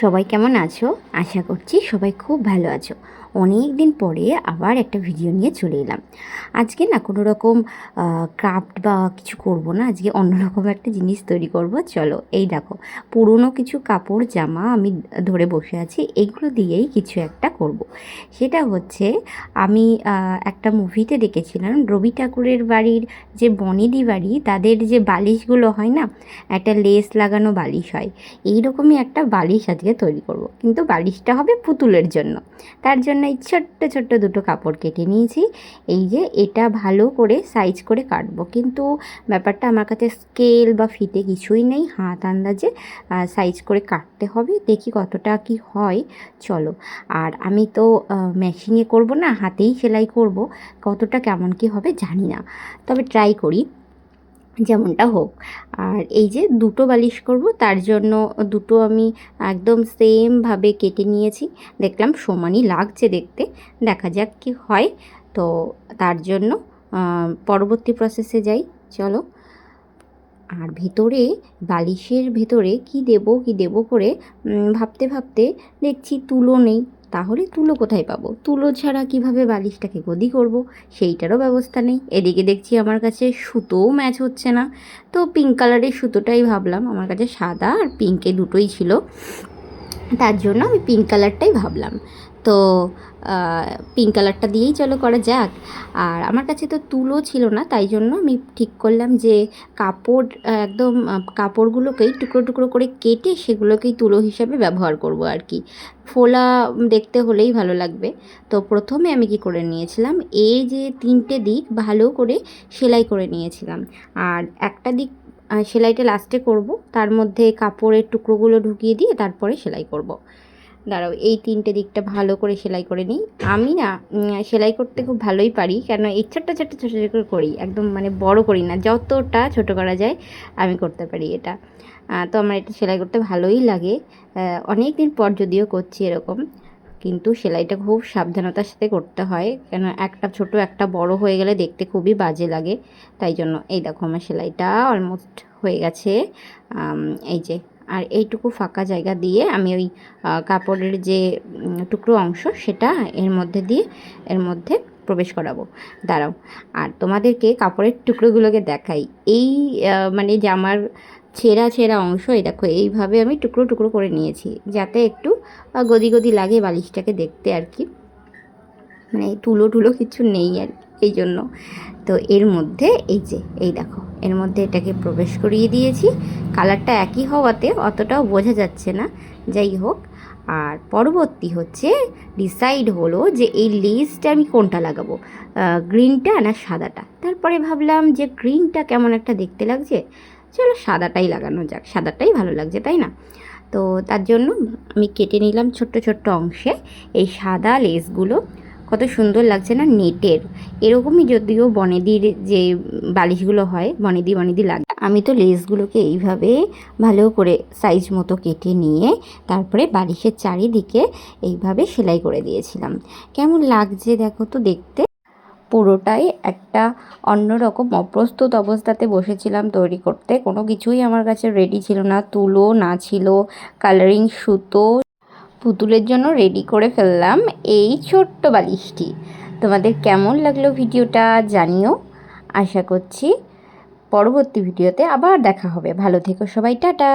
সবাই কেমন আছো? আশা করছি সবাই খুব ভালো আছো। অনেক দিন পরে আবার একটা ভিডিও নিয়ে চলে এলাম। আজকে না কোনো রকম ক্রাফট বা কিছু করব না, আজকে অন্যরকম একটা জিনিস তৈরি করব। চলো, এই দেখো, পুরনো কিছু কাপড়, জামা আমি ধরে বসে আছি এইগুলো দিয়েই কিছু একটা করব। সেটা হচ্ছে, আমি একটা মুভিতে দেখেছিলাম, রবি ঠাকুরের বাড়ির যে বনেদি বাড়ি, তাদের যে বালিশগুলো হয় না, একটা লেস লাগানো বালিশ হয়। এই রকমই একটা বালিশ আজকে তৈরি করব। কিন্তু বালিশটা হবে পুতুলের জন্য। তার জন্য এই ছোট্ট ছোট্ট দুটো কাপড় কেটে নিয়েছি। এই যে এটা ভালো করে সাইজ করে কাটবো। কিন্তু ব্যাপারটা আমার কাছে স্কেল বা ফিতে কিছুই নেই। হাত আন্দাজে সাইজ করে কাটতে হবে। দেখি কতটা কি হয়। চলো। আর আমি তো মেশিনে করব না, হাতেই সেলাই করব। কতটা কেমন কি হবে জানি না। তবে ট্রাই করি। যেমনটা হোক। আর এই যে দুটো বালিশ করব, তার জন্য দুটো আমি একদম সেমভাবে কেটে নিয়েছি। দেখলাম সমানই লাগছে দেখতে, দেখা যাক কি হয়। তো তার জন্য পরবর্তী প্রসেসে যাই। চলো। আর ভেতরে, বালিশের ভেতরে কি দেব কি দেব করে ভাবতে ভাবতে দেখছি তুলো নেই। তাহলে তুলো কোথায় পাবো? তুলো ছাড়া কীভাবে বালিশটাকে গদি করব? সেইটারও ব্যবস্থা নেই। এদিকে দেখছি আমার কাছে সুতোও ম্যাচ হচ্ছে না। তো পিঙ্ক কালারের সুতোটাই ভাবলাম। আমার কাছে সাদা আর পিঙ্কে দুটোই ছিল। তার জন্য আমি পিঙ্ক কালারটাই ভাবলাম। তো পিঙ্ক কালারটা দিয়েই চলো করা যাক। আর আমার কাছে তো তুলো ছিল না, তাই জন্য আমি ঠিক করলাম যে কাপড়, একদম, কাপড়গুলোকেই টুকরো টুকরো করে কেটে সেগুলোকেই তুলো হিসাবে ব্যবহার করব আর কি। ফোলা দেখতে হলেই ভালো লাগবে। তো প্রথমে আমি কি করে নিয়েছিলাম? এই যে তিনটে দিক ভালো করে সেলাই করে নিয়েছিলাম। আর একটা দিক সেলাইটা লাস্টে করব। তার মধ্যে কাপড়ের টুকরোগুলো ঢুকিয়ে দিয়ে তারপরে সেলাই করব। দাঁড়াও, এই তিনটে দিকটা ভালো করে সেলাই করে নিই। আমি না সেলাই করতে খুব ভালোই পারি, কেন এই ছোট্ট ছোট্ট ছোটো ছোটো করে করি, একদম মানে বড় করি না, যতটা ছোট করা যায় আমি করতে পারি এটা। তো আমার এটা সেলাই করতে ভালোই লাগে। অনেক দিন পর যদিও করছি এরকম কিন্তু সেলাইটা খুব সাবধানতার সাথে করতে হয়। কেন একটা ছোট, একটা বড় হয়ে গেলে দেখতে খুবই বাজে লাগে। তাই জন্য এই দেখো আমার সেলাইটা অলমোস্ট হয়ে গেছে। এই যে, আর এইটুকু ফাঁকা জায়গা দিয়ে আমি ওই কাপড়ের যে টুকরো অংশ সেটা এর মধ্যে দিয়ে এর মধ্যে প্রবেশ করাবো। দাঁড়াও, আর তোমাদেরকে কাপড়ের টুকরোগুলোকে দেখাই। এই মানে জামার ছেঁড়া ছেঁড়া অংশ, এই দেখো, এইভাবে আমি টুকরো টুকরো করে নিয়েছি, যাতে একটু গদি গদি লাগে বালিশটাকে দেখতে আর কি। মানে তুলো টুলো কিছু নেই আর এই জন্য। তো এর মধ্যে এই যে, এই দেখো, এর মধ্যে এটাকে প্রবেশ করিয়ে দিয়েছি। কালারটা একই হওয়াতে অতটাও বোঝা যাচ্ছে না, যাই হোক। আর পরবর্তী হচ্ছে, ডিসাইড হলো যে এই লেসটা আমি কোনটা লাগাবো গ্রিনটা না সাদাটা। তারপরে ভাবলাম যে গ্রিনটা কেমন একটা দেখতে লাগছে চলো সাদাটাই লাগানো যাক। সাদাটাই ভালো লাগছে, তাই না? তো তার জন্য আমি কেটে নিলাম ছোট্ট ছোট্ট অংশে এই সাদা লেসগুলো। কত সুন্দর লাগছে না নেটের? এরকমই যদিও বনেদির যে বালিশগুলো হয়, বনেদি বনেদি লাগে। আমি তো লেসগুলোকে এইভাবে ভালো করে সাইজ মতো কেটে নিয়ে তারপরে বালিশের চারিদিকে এইভাবে সেলাই করে দিয়েছিলাম। কেমন লাগছে দেখো তো দেখতে। পুরোটাই একটা অন্যরকম, অপ্রস্তুত অবস্থাতে বসেছিলাম তৈরি করতে। কোনো কিছুই আমার কাছে রেডি ছিল না। তুলো না ছিল কালারিং সুতো, পুতুলের জন্য রেডি করে ফেললাম এই ছোট্ট বালিশটি। তোমাদের কেমন লাগল ভিডিওটা জানিও। আশা করছি পরবর্তী ভিডিওতে আবার দেখা হবে। ভালো থেকো সবাই, টাটা।